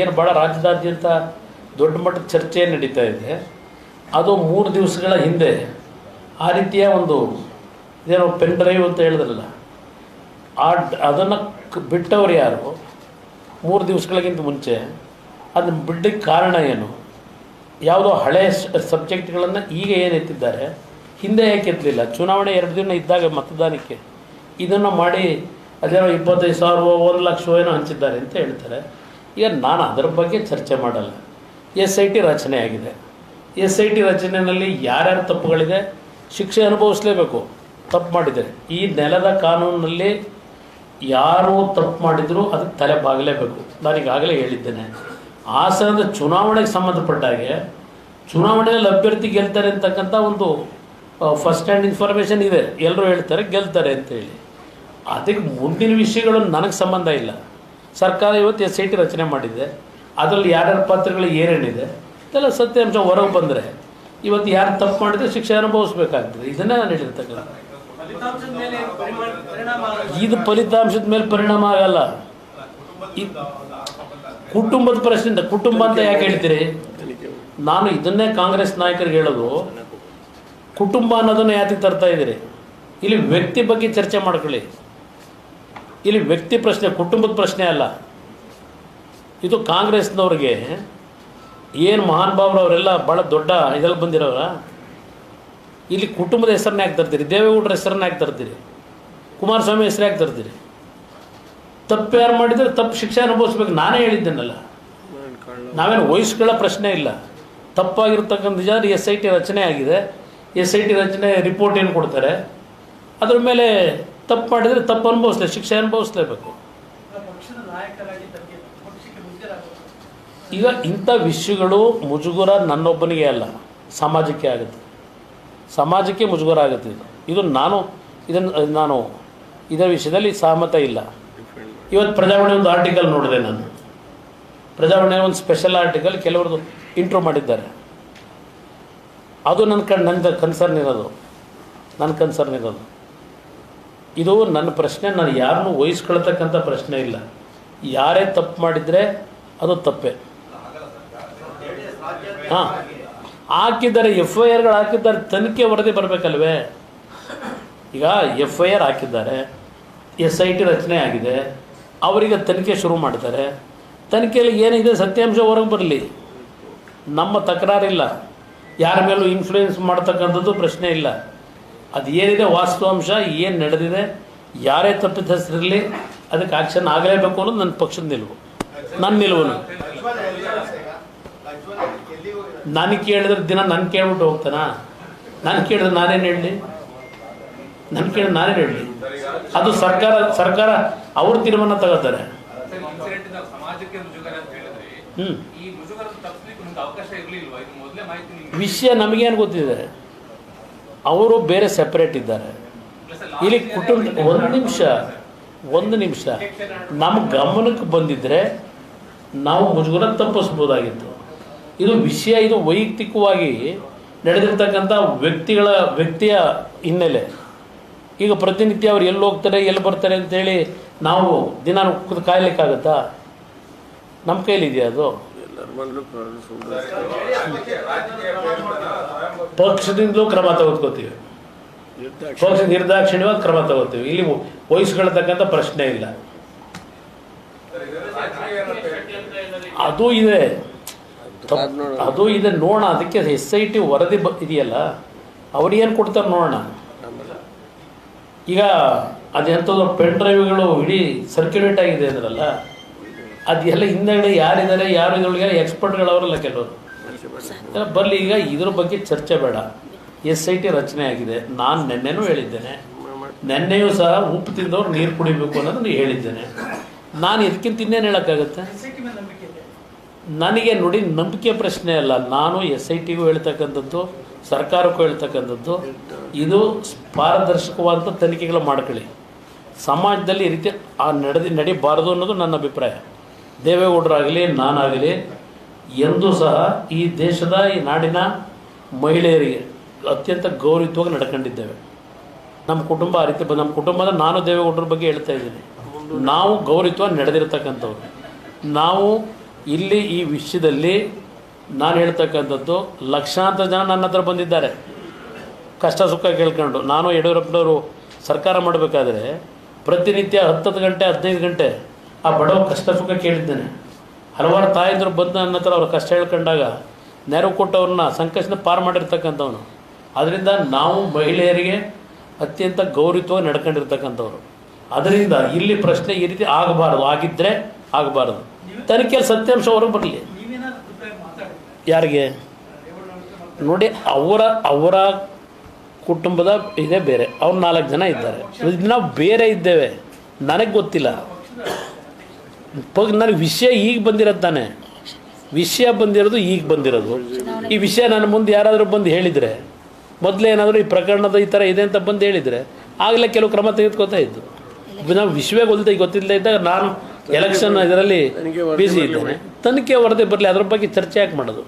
ಏನು ಭಾಳ ರಾಜ್ಯದಾದ್ಯಂತ ದೊಡ್ಡ ಮಟ್ಟದ ಚರ್ಚೆ ನಡೀತಾ ಇದೆ. ಅದು ಮೂರು ದಿವಸಗಳ ಹಿಂದೆ ಆ ರೀತಿಯ ಒಂದು ಇದೇನೋ ಪೆನ್ ಡ್ರೈವ್ ಅಂತ ಹೇಳಿದ್ರಲ್ಲ, ಆ ಅದನ್ನು ಬಿಟ್ಟವ್ರು ಯಾರು? ಮೂರು ದಿವಸಗಳಿಗಿಂತ ಮುಂಚೆ ಅದನ್ನು ಬಿಡ್ಲಿಕ್ಕೆ ಕಾರಣ ಏನು? ಯಾವುದೋ ಹಳೆಯ ಸಬ್ಜೆಕ್ಟ್ಗಳನ್ನು ಈಗ ಏನು ಎತ್ತಿದ್ದಾರೆ? ಹಿಂದೆ ಯಾಕೆ ಎತ್ತಲಿಲ್ಲ? ಚುನಾವಣೆ ಎರಡು ದಿನ ಇದ್ದಾಗ ಮತದಾನಕ್ಕೆ ಇದನ್ನು ಮಾಡಿ ಅದೇನೋ ಇಪ್ಪತ್ತೈದು ಸಾವಿರವೋ ಒಂದು ಲಕ್ಷವೋ ಏನೋ ಹಂಚಿದ್ದಾರೆ ಅಂತ ಹೇಳ್ತಾರೆ. ಈಗ ನಾನು ಅದರ ಬಗ್ಗೆ ಚರ್ಚೆ ಮಾಡಲ್ಲ. ಎಸ್ ಐ ಟಿ ರಚನೆ ಆಗಿದೆ. ಎಸ್ ಐ ಟಿ ರಚನೆಯಲ್ಲಿ ಯಾರ್ಯಾರು ತಪ್ಪುಗಳಿದೆ? ಶಿಕ್ಷೆ ಅನುಭವಿಸಲೇಬೇಕು. ತಪ್ಪು ಮಾಡಿದರೆ. ಈ ನೆಲದ ಕಾನೂನಿನಲ್ಲಿ ಯಾರು ತಪ್ಪು ಮಾಡಿದರೂ ಅದಕ್ಕೆ ತಲೆ ಬಾಗಲೇಬೇಕು. ನಾನು ಈಗಾಗಲೇ ಹೇಳಿದ್ದೇನೆ. ಹಾಸನದ ಚುನಾವಣೆಗೆ ಸಂಬಂಧಪಟ್ಟ ಹಾಗೆ ಚುನಾವಣೆಯಲ್ಲಿ ಅಭ್ಯರ್ಥಿ ಗೆಲ್ತಾರೆ ಅಂತಕ್ಕಂಥ ಒಂದು ಫಸ್ಟ್ ಹ್ಯಾಂಡ್ ಇನ್ಫಾರ್ಮೇಷನ್ ಇದೆ. ಎಲ್ಲರೂ ಹೇಳ್ತಾರೆ ಗೆಲ್ತಾರೆ ಅಂತೇಳಿ. ಅದಕ್ಕೆ ಮುಂದಿನ ವಿಷಯಗಳು ನನಗೆ ಸಂಬಂಧ ಇಲ್ಲ. ಸರ್ಕಾರ ಇವತ್ತು ಎಸ್ ಐ ರಚನೆ ಮಾಡಿದೆ. ಅದರಲ್ಲಿ ಯಾರ್ಯಾರ ಪಾತ್ರಗಳು ಏನೇನಿದೆ ಇದೆಲ್ಲ ಸತ್ಯಾಂಶ ಹೊರಗೆ ಬಂದರೆ ಇವತ್ತು ಯಾರು ತಪ್ಪು ಮಾಡಿದ್ರೆ ಶಿಕ್ಷೆ ಅನುಭವಿಸ್ಬೇಕಾಗ್ತದೆ. ಇದನ್ನೇ ನಾನು ಹೇಳಿರ್ತಕ್ಕಂಥ ಇದು ಫಲಿತಾಂಶದ ಮೇಲೆ ಪರಿಣಾಮ ಆಗಲ್ಲ. ಕುಟುಂಬದ ಪ್ರಶ್ನೆಯಿಂದ, ಕುಟುಂಬ ಅಂತ ಯಾಕೆ ಹೇಳ್ತೀರಿ? ನಾನು ಇದನ್ನೇ ಕಾಂಗ್ರೆಸ್ ನಾಯಕರಿಗೆ ಹೇಳೋದು, ಕುಟುಂಬ ಅನ್ನೋದನ್ನು ಯಾತಿಗೆ ತರ್ತಾ ಇದ್ದೀರಿ? ಇಲ್ಲಿ ವ್ಯಕ್ತಿ ಬಗ್ಗೆ ಚರ್ಚೆ ಮಾಡ್ಕೊಳ್ಳಿ. ಇಲ್ಲಿ ವ್ಯಕ್ತಿ ಪ್ರಶ್ನೆ, ಕುಟುಂಬದ ಪ್ರಶ್ನೆ ಅಲ್ಲ. ಇದು ಕಾಂಗ್ರೆಸ್ನವ್ರಿಗೆ ಏನು ಮಹಾನ್ ಅವರೆಲ್ಲ ಭಾಳ ದೊಡ್ಡ ಇದ್ರಲ್ಲಿ ಬಂದಿರೋರ? ಇಲ್ಲಿ ಕುಟುಂಬದ ಹೆಸರನ್ನ ಯಾಕೆ ತರ್ತೀರಿ? ದೇವೇಗೌಡರ ಹೆಸರನ್ನ ಯಾಕೆ ತರ್ತೀರಿ? ಕುಮಾರಸ್ವಾಮಿ ಹೆಸರು ಯಾಕೆ ತರ್ತೀರಿ? ತಪ್ಪು ಯಾರು ಮಾಡಿದರೆ ತಪ್ಪು ಶಿಕ್ಷೆ ಅನುಭವಿಸ್ಬೇಕು. ನಾನೇ ಹೇಳಿದ್ದೇನಲ್ಲ. ನಾವೇನು ವಯಸ್ಸುಗಳ ಪ್ರಶ್ನೆ ಇಲ್ಲ. ತಪ್ಪಾಗಿರ್ತಕ್ಕಂಥ ನಿಜ ಎಸ್ ಐ ಟಿ ರಚನೆ ಆಗಿದೆ. ಎಸ್ ಐ ಟಿ ರಚನೆ ರಿಪೋರ್ಟ್ ಏನು ಕೊಡ್ತಾರೆ? ಅದ್ರ ಮೇಲೆ ತಪ್ಪು ಮಾಡಿದರೆ ತಪ್ಪು ಅನುಭವಿಸ್ಲೇ, ಶಿಕ್ಷೆ ಅನುಭವಿಸ್ಲೇಬೇಕು. ಈಗ ಇಂಥ ವಿಷಯಗಳು ಮುಜುಗರ ನನ್ನೊಬ್ಬನಿಗೆ ಅಲ್ಲ, ಸಮಾಜಕ್ಕೆ ಆಗುತ್ತೆ. ಸಮಾಜಕ್ಕೆ ಮುಜುಗರ ಆಗುತ್ತೆ ಇದು. ಇದು ನಾನು ಇದನ್ನು ನಾನು ಇದರ ವಿಷಯದಲ್ಲಿ ಸಹಮತ ಇಲ್ಲ. ಇವತ್ತು ಪ್ರಜಾವಾಣಿ ಒಂದು ಆರ್ಟಿಕಲ್ ನೋಡಿದೆ ನಾನು. ಪ್ರಜಾವಾಣಿ ಒಂದು ಸ್ಪೆಷಲ್ ಆರ್ಟಿಕಲ್ ಕೆಲವ್ರದ್ದು ಇಂಟ್ರೋ ಮಾಡಿದ್ದಾರೆ. ಅದು ನನ್ನ ಕಣ್ ನನ್ನ ಕನ್ಸರ್ನ್ ಇರೋದು. ನನ್ನ ಕನ್ಸರ್ನ್ ಇರೋದು. ಇದು ನನ್ನ ಪ್ರಶ್ನೆ, ನಾನು ಯಾರನ್ನೂ ವಹಿಸ್ಕೊಳ್ತಕ್ಕಂಥ ಪ್ರಶ್ನೆ ಇಲ್ಲ. ಯಾರೇ ತಪ್ಪು ಮಾಡಿದರೆ ಅದು ತಪ್ಪೇ. ಹಾಂ. ಹಾಕಿದ್ದಾರೆ ಎಫ್ ಐ ಆರ್ಗಳು ಹಾಕಿದ್ದಾರೆ, ತನಿಖೆ ವರದಿ ಬರಬೇಕಲ್ವೇ? ಈಗ ಎಫ್ ಐ ಆರ್ ಹಾಕಿದ್ದಾರೆ ಎಸ್ ಐ ಟಿ ರಚನೆ ಆಗಿದೆ, ಅವರಿಗೆ ತನಿಖೆ ಶುರು ಮಾಡ್ತಾರೆ. ತನಿಖೆಯಲ್ಲಿ ಏನಿದೆ ಸತ್ಯಾಂಶ ಹೊರಗೆ ಬರಲಿ. ನಮ್ಮ ತಕರಾರಿಲ್ಲ. ಯಾರ ಮೇಲೂ ಇನ್ಫ್ಲೂಯೆನ್ಸ್ ಮಾಡ್ತಕ್ಕಂಥದ್ದು ಪ್ರಶ್ನೆ ಇಲ್ಲ. ಅದು ಏನಿದೆ ವಾಸ್ತವಾಂಶ ಏನು ನಡೆದಿದೆ ಯಾರೇ ತಪ್ಪಿತಸ್ಥರಿರಲಿ ಅದಕ್ಕೆ ಆಕ್ಷನ್ ಆಗಲೇಬೇಕು ಅನ್ನೋದು ನನ್ನ ಪಕ್ಷದ ನಿಲುವು. ನನ್ನ ನಿಲುವು ನನಗೆ ಕೇಳಿದ್ರೆ ದಿನ ನನ್ನ ಕೇಳ್ಬಿಟ್ಟು ಹೋಗ್ತಾನ? ನಾನು ಕೇಳಿದ್ರೆ ನಾನೇನು ಹೇಳಲಿ? ನನ್ನ ಕೇಳಿದ್ರೆ ನಾನೇನು ಹೇಳಲಿ? ಅದು ಸರ್ಕಾರ ಸರ್ಕಾರ ಅವ್ರ ತೀರ್ಮಾನ ತಗೋತಾರೆ. ಹ್ಞೂ ವಿಷಯ ನಮಗೇನು ಗೊತ್ತಿದೆ? ಅವರು ಬೇರೆ ಸೆಪರೇಟ್ ಇದ್ದಾರೆ. ಇಲ್ಲಿ ಕುಟುಂಬ ಒಂದು ನಿಮಿಷ ಒಂದು ನಿಮಿಷ. ನಮ್ಮ ಗಮನಕ್ಕೆ ಬಂದಿದ್ದರೆ ನಾವು ಮುಜುಗರ ತಪ್ಪಿಸ್ಬೋದಾಗಿತ್ತು. ಇದು ವಿಷಯ, ಇದು ವೈಯಕ್ತಿಕವಾಗಿ ನಡೆದಿರ್ತಕ್ಕಂಥ ವ್ಯಕ್ತಿಗಳ, ವ್ಯಕ್ತಿಯ ಹಿನ್ನೆಲೆ. ಈಗ ಪ್ರತಿನಿತ್ಯ ಅವ್ರು ಎಲ್ಲಿ ಹೋಗ್ತಾರೆ, ಎಲ್ಲಿ ಬರ್ತಾರೆ ಅಂತೇಳಿ ನಾವು ದಿನ ಕಾಯ್ಲಿಕ್ಕಾಗತ್ತಾ? ನಮ್ಮ ಕೈಲಿದೆಯಾ ಅದು? ಪಕ್ಷದಿಂದಲೂ ಕ್ರಮ ತಗೋತೀವಿ ಪಕ್ಷ ನಿರ್ದಾಕ್ಷಿಣ್ಯವಾಗಿ ಕ್ರಮ ತಗೋತೀವಿ ಇಲ್ಲಿ ವಹಿಸ್ಕೊಳ್ತಕ್ಕಂಥ ಪ್ರಶ್ನೆ ಇಲ್ಲ. ಅದು ಇದೆ. ಅದು ಇದೆ. ನೋಡೋಣ. ಅದಕ್ಕೆ ಎಸ್ ಐ ಟಿ ವರದಿ ಬ ಇದೆಯಲ್ಲ ಅವ್ರು ಏನು ಕೊಡ್ತಾರೆ ನೋಡೋಣ. ಈಗ ಅದೆಂಥದ್ದು ಪೆನ್ ಡ್ರೈವ್ಗಳು ಇಡೀ ಸರ್ಕ್ಯುಲೇಟ್ ಆಗಿದೆ ಅಂದ್ರಲ್ಲ ಅದೆಲ್ಲ ಹಿಂದೆಗಡೆ ಯಾರಿದ್ದಾರೆ ಯಾರು ಇದ್ರೊಳಗೆ ಎಕ್ಸ್ಪರ್ಟ್ಗಳವರಲ್ಲ ಕೆಲವರು. ಬರಲಿ, ಈಗ ಇದ್ರ ಬಗ್ಗೆ ಚರ್ಚೆ ಬೇಡ. ಎಸ್ ಐ ಟಿ ರಚನೆ ಆಗಿದೆ. ನಾನು ನೆನ್ನೆನೂ ಹೇಳಿದ್ದೇನೆ. ನೆನ್ನೆಯೂ ಸಹ ಉಪ್ಪು ತಿಂದವ್ರು ನೀರು ಕುಡಿಬೇಕು ಅನ್ನೋದನ್ನು ಹೇಳಿದ್ದೇನೆ. ನಾನು ಇದಕ್ಕಿಂತ ಇನ್ನೇನು ಹೇಳೋಕ್ಕಾಗತ್ತೆ? ನನಗೆ ನೋಡಿ ನಂಬಿಕೆ ಪ್ರಶ್ನೆ ಅಲ್ಲ. ನಾನು ಎಸ್ ಐ ಟಿಗೂ ಹೇಳ್ತಕ್ಕಂಥದ್ದು, ಸರ್ಕಾರಕ್ಕೂ ಹೇಳ್ತಕ್ಕಂಥದ್ದು, ಇದು ಪಾರದರ್ಶಕವಾದಂಥ ತನಿಖೆಗಳು ಮಾಡ್ಕೊಳ್ಳಿ. ಸಮಾಜದಲ್ಲಿ ಈ ರೀತಿ ಆ ನಡೆದಿ ನಡಿಬಾರದು ಅನ್ನೋದು ನನ್ನ ಅಭಿಪ್ರಾಯ. ದೇವೇಗೌಡರಾಗಲಿ, ನಾನಾಗಲಿ, ಎಂದೂ ಸಹ ಈ ದೇಶದ, ಈ ನಾಡಿನ ಮಹಿಳೆಯರಿಗೆ ಅತ್ಯಂತ ಗೌರವಿತವಾಗಿ ನಡ್ಕೊಂಡಿದ್ದೇವೆ. ನಮ್ಮ ಕುಟುಂಬ ಆ ರೀತಿ ನಮ್ಮ ಕುಟುಂಬದ ನಾನು ದೇವೇಗೌಡರ ಬಗ್ಗೆ ಹೇಳ್ತಾ ಇದ್ದೀನಿ. ನಾವು ಗೌರವಿತ್ವ ನಡೆದಿರ್ತಕ್ಕಂಥವ್ರು. ನಾವು ಇಲ್ಲಿ ಈ ವಿಷಯದಲ್ಲಿ ನಾನು ಹೇಳ್ತಕ್ಕಂಥದ್ದು ಲಕ್ಷಾಂತರ ಜನ ನನ್ನ ಹತ್ರ ಬಂದಿದ್ದಾರೆ. ಕಷ್ಟ ಸುಖ ಕೇಳ್ಕೊಂಡು. ನಾನು ಯಡಿಯೂರಪ್ಪನವರು ಸರ್ಕಾರ ಮಾಡಬೇಕಾದ್ರೆ ಪ್ರತಿನಿತ್ಯ ಹತ್ತತ್ತು ಗಂಟೆ, ಹದಿನೈದು ಗಂಟೆ ಆ ಬಡವ ಕಷ್ಟ ಸುಖ ಕೇಳಿದ್ದೇನೆ. ಹಲವಾರು ತಾಯಂದರು ಬಂದು ನನ್ನ ಹತ್ರ ಅವ್ರ ಕಷ್ಟ ಹೇಳ್ಕೊಂಡಾಗ ನೆರವು ಕೊಟ್ಟವ್ರನ್ನ ಸಂಕಷ್ಟನ ಪಾರು ಮಾಡಿರ್ತಕ್ಕಂಥವನು. ಅದರಿಂದ ನಾವು ಮಹಿಳೆಯರಿಗೆ ಅತ್ಯಂತ ಗೌರವವಾಗಿ ನಡ್ಕೊಂಡಿರ್ತಕ್ಕಂಥವ್ರು. ಅದರಿಂದ ಇಲ್ಲಿ ಪ್ರಶ್ನೆ ಈ ರೀತಿ ಆಗಬಾರ್ದು. ಆಗಿದ್ದರೆ ಆಗಬಾರ್ದು. ತನಿಖೆಯಲ್ಲಿ ಸತ್ಯಾಂಶ ಅವರು ಬರಲಿ. ಯಾರಿಗೆ? ನೋಡಿ, ಅವರ ಅವರ ಕುಟುಂಬದ ಇದೇ ಬೇರೆ. ಅವ್ರು ನಾಲ್ಕು ಜನ ಇದ್ದಾರೆ. ಇದು ನಾವು ಬೇರೆ ಇದ್ದೇವೆ. ನನಗೆ ಗೊತ್ತಿಲ್ಲ. ಪ- ನನಗೆ ವಿಷಯ ಈಗ ಬಂದಿರೋದು ತಾನೆ. ವಿಷಯ ಬಂದಿರೋದು ಈಗ ಬಂದಿರೋದು. ಈ ವಿಷಯ ನನ್ನ ಮುಂದೆ ಯಾರಾದರೂ ಬಂದು ಹೇಳಿದರೆ ಮೊದಲೇ ಏನಾದರೂ ಈ ಪ್ರಕರಣದ ಈ ಥರ ಇದೆ ಅಂತ ಬಂದು ಹೇಳಿದರೆ ಆಗಲೇ ಕೆಲವು ಕ್ರಮ ತೆಗೆದುಕೊತಾ ಇದ್ದು. ನಾವು ವಿಶ್ವೇ ಗೊತ್ತಿಲ್ಲ ಗೊತ್ತಿಲ್ಲದೆ ಇದ್ದಾಗ ನಾನು ಎಲೆಕ್ಷನ್ ಇದರಲ್ಲಿ ಬಿಸಿ ಇದ್ದೇನೆ. ತನಿಖೆ ವರದಿ ಬರಲಿ ಅದ್ರ ಬಗ್ಗೆ ಚರ್ಚೆ ಯಾಕೆ ಮಾಡೋದು?